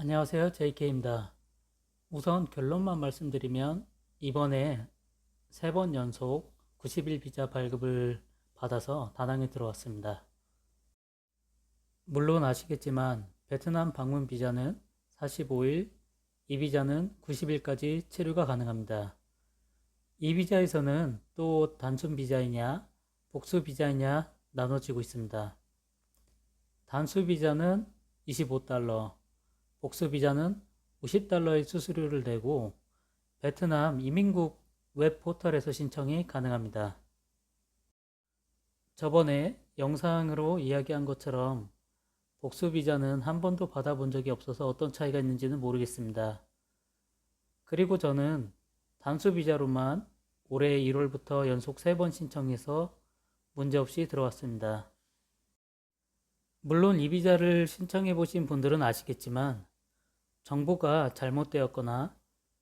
안녕하세요. JK입니다. 우선 결론만 말씀드리면 이번에 세 번 연속 90일 비자 발급을 받아서 다낭에 들어왔습니다. 물론 아시겠지만 베트남 방문 비자는 45일, 이 비자는 90일까지 체류가 가능합니다. 이 비자에서는 또 단순 비자이냐, 복수 비자이냐 나눠지고 있습니다. 단수 비자는 25달러, 복수 비자는 50달러의 수수료를 내고 베트남 이민국 웹 포털에서 신청이 가능합니다. 저번에 영상으로 이야기한 것처럼 복수 비자는 한 번도 받아본 적이 없어서 어떤 차이가 있는지는 모르겠습니다. 그리고 저는 단수 비자로만 올해 1월부터 연속 3번 신청해서 문제없이 들어왔습니다. 물론 이 비자를 신청해 보신 분들은 아시겠지만 정보가 잘못되었거나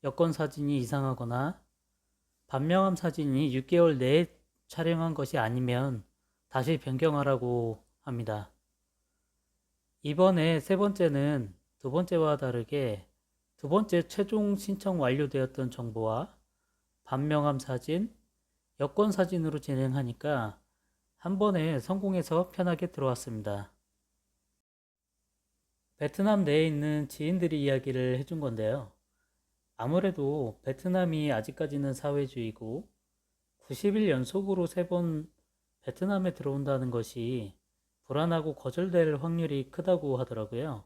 여권 사진이 이상하거나 반명함 사진이 6개월 내에 촬영한 것이 아니면 다시 변경하라고 합니다. 이번에 세 번째는 두 번째와 다르게 두 번째 최종 신청 완료되었던 정보와 반명함 사진, 여권 사진으로 진행하니까 한 번에 성공해서 편하게 들어왔습니다. 베트남 내에 있는 지인들이 이야기를 해준 건데요. 아무래도 베트남이 아직까지는 사회주의고 90일 연속으로 세 번 베트남에 들어온다는 것이 불안하고 거절될 확률이 크다고 하더라고요.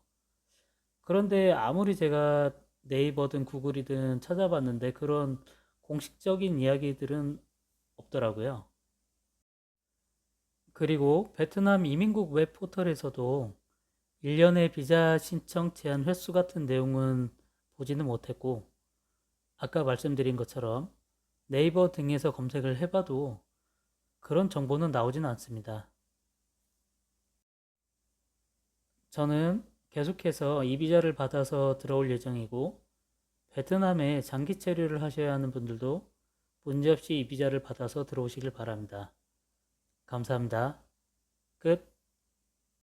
그런데 아무리 제가 네이버든 구글이든 찾아봤는데 그런 공식적인 이야기들은 없더라고요. 그리고 베트남 이민국 웹 포털에서도 1년의 비자 신청 제한 횟수 같은 내용은 보지는 못했고, 아까 말씀드린 것처럼 네이버 등에서 검색을 해봐도 그런 정보는 나오지는 않습니다. 저는 계속해서 이 비자를 받아서 들어올 예정이고, 베트남에 장기 체류를 하셔야 하는 분들도 문제없이 이 비자를 받아서 들어오시길 바랍니다. 감사합니다. 끝.